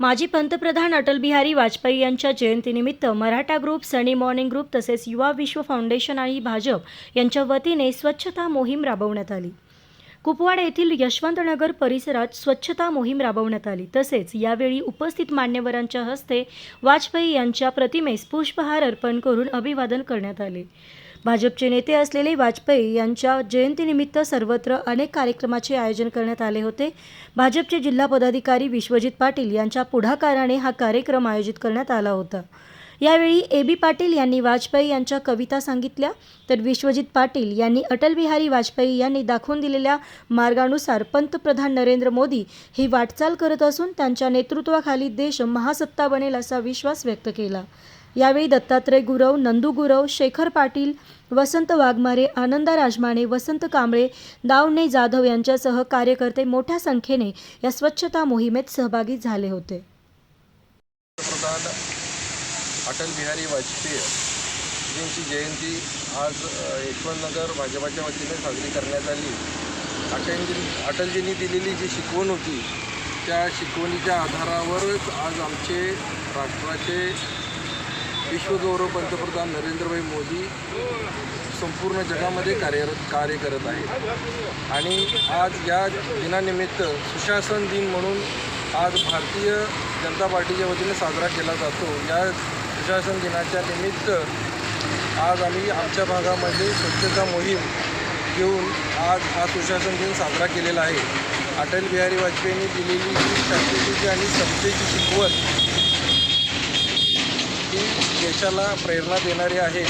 माजी पंतप्रधान अटल बिहारी वाजपेयी यांच्या जयंतीनिमित्त Maratha group sunny morning group तसेच युवा विश्व फाउंडेशन आणि भाजप यांच्या वतीने स्वच्छता मोहीम राबवण्यात आली. कुपवाड येथील यशवंतनगर परिसरात स्वच्छता मोहीम राबवण्यात आली. तसेच यावेळी उपस्थित मान्यवरांच्या हस्ते वाजपेयी यांच्या प्रतिमेस पुष्पहार अर्पण करून अभिवादन करण्यात आले. भाजपचे नेते असलेले वाजपेयी यांच्या जयंतीनिमित्त सर्वत्र अनेक कार्यक्रमाचे आयोजन करण्यात आले होते. भाजपचे जिल्हा पदाधिकारी विश्वजित पाटील यांच्या पुढाकाराने हा कार्यक्रम आयोजित करण्यात आला होता. यावेळी ए बी पाटील यांनी वाजपेयी यांच्या कविता सांगितल्या. तर विश्वजित पाटील यांनी अटल बिहारी वाजपेयी यांनी दाखवून दिलेल्या मार्गानुसार पंतप्रधान नरेंद्र मोदी ही वाटचाल करत असून त्यांच्या नेतृत्वाखाली देश महासत्ता बनेल असा विश्वास व्यक्त केला. यावेळी दत्तात्रय गुरव नंदू गुरव शेखर पाटील वसंत वाघमारे आनंदा राजमाने वसंत कांबळे दावणे जाधव यांच्यासह कार्यकर्ते मोठ्या संख्येने या स्वच्छता मोहिमेत सहभागी झाले होते. पंतप्रधान अटल बिहारी वाजपेयी यांची जयंती आज यशवंतनगर भाजपाच्या वतीने साजरी करण्यात आली. अटलजी अटलजींनी दिलेली जी शिकवण होती त्या शिकवणीच्या आधारावरच आज आमचे राष्ट्राचे विश्वगौरव पंतप्रधान नरेंद्रभाई मोदी संपूर्ण जगामध्ये कार्यरत कार्य करत आहेत. आणि आज या दिनानिमित्त सुशासन दिन म्हणून आज भारतीय जनता पार्टीच्या वतीने साजरा केला जातो. या सुशासन दिनाच्या निमित्त आज आम्ही आमच्या भागामध्ये स्वच्छता मोहीम घेऊन आज हा सुशासन दिन साजरा केलेला आहे. अटल बिहारी वाजपेयींनी दिलेली जी शांततेची आणि समतेची शिकवण ही देशाला प्रेरणा देणारी आहे.